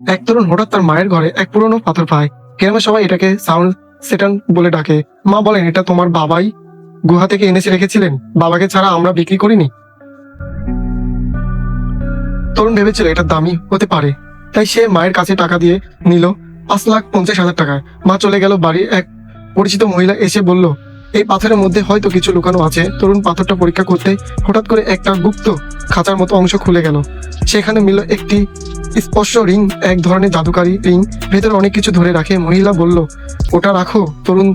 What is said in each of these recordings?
এক তরুণ হঠাৎ তার মায়ের ঘরে এক পুরনো পাথর পায়। গ্রামের সবাই এটাকে সাউন্ড সেটান বলে ডাকে। মা বলেন, এটা তোমার বাবাই গুহা থেকে এনেছে, রেখেছিলেন। বাবাকে ছাড়া আমরা বিক্রি করিনি। তরুণ ভেবেছিল এটা দামি হতে পারে। তাই সে মায়ের কাছে টাকা দিয়ে নিল পাঁচ লাখ পঞ্চাশ হাজার টাকায়। মা চলে গেল বাড়ির এক পরিচিত মহিলা এসে বলল, এই পাথরের মধ্যে হয়তো কিছু লুকানো আছে। তরুণ পাথরটা পরীক্ষা করতে হঠাৎ করে একটা গুপ্ত খাঁচার মতো অংশ খুলে গেল। সেখানে মিলল একটি স্পর্শ রিং, এক ধরনের জাদুকারী রিং। ভেতরে অনেক কিছু ধরে রাখে। মহিলা বলল, ওটা রাখো, তরুণ।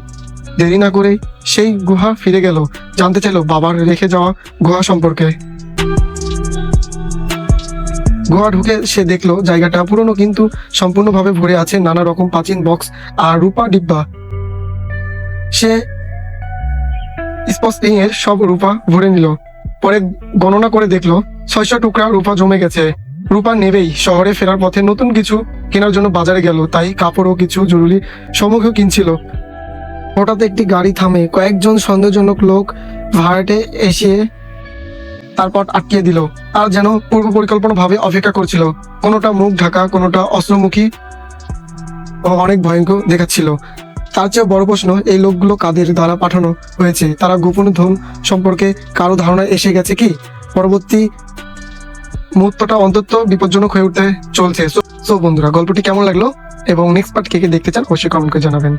দেরি না করে সেই গুহা ফিরে গেল। জানতে চাইলো, বাবার রেখে যাওয়া গুহা সম্পর্কে। গুহা ঢুকে সে দেখল, জায়গাটা পুরনো কিন্তু সম্পূর্ণভাবে ভরে আছে নানা রকম প্রাচীন বক্স আর রূপা ডিব্বা। সে স্পষ্ট এর সব রূপা ভরে নিল। পরে গণনা করে দেখল, ছয়শো টুকরা রূপা জমে গেছে। রূপা নেবেই শহরে ফেরার পথে নতুন কিছু কেনার জন্য বাজারে গেল, তাই কাপড় ও কিছু জরুরি সামগ্রী কিনছিল। হঠাৎ একটি গাড়ি থামে, কয়েকজন সন্দেহজনক লোক ভাড়াটে এসে তারপর আটকিয়ে দিল। আর যেন পূর্ব পরিকল্পনা ভাবে অপেক্ষা করছিল। কোনোটা মুখ ঢাকা, কোনোটা অস্ত্রমুখী ও অনেক ভয়ঙ্কর দেখাচ্ছিল। তার চেয়ে বড় প্রশ্ন, এই লোকগুলো কাদের দ্বারা পাঠানো হয়েছে? তারা গোপন ধন সম্পর্কে কারও ধারণা এসে গেছে কি? পরবর্তী মুহূর্তটা অন্তত বিপজ্জনক হয়ে উঠতে চলছে। সো বন্ধুরা, গল্পটি কেমন লাগল এবং নেক্সট পার্ট কে কে দেখতে চান, অবশ্যই কমেন্ট করে জানাবেন।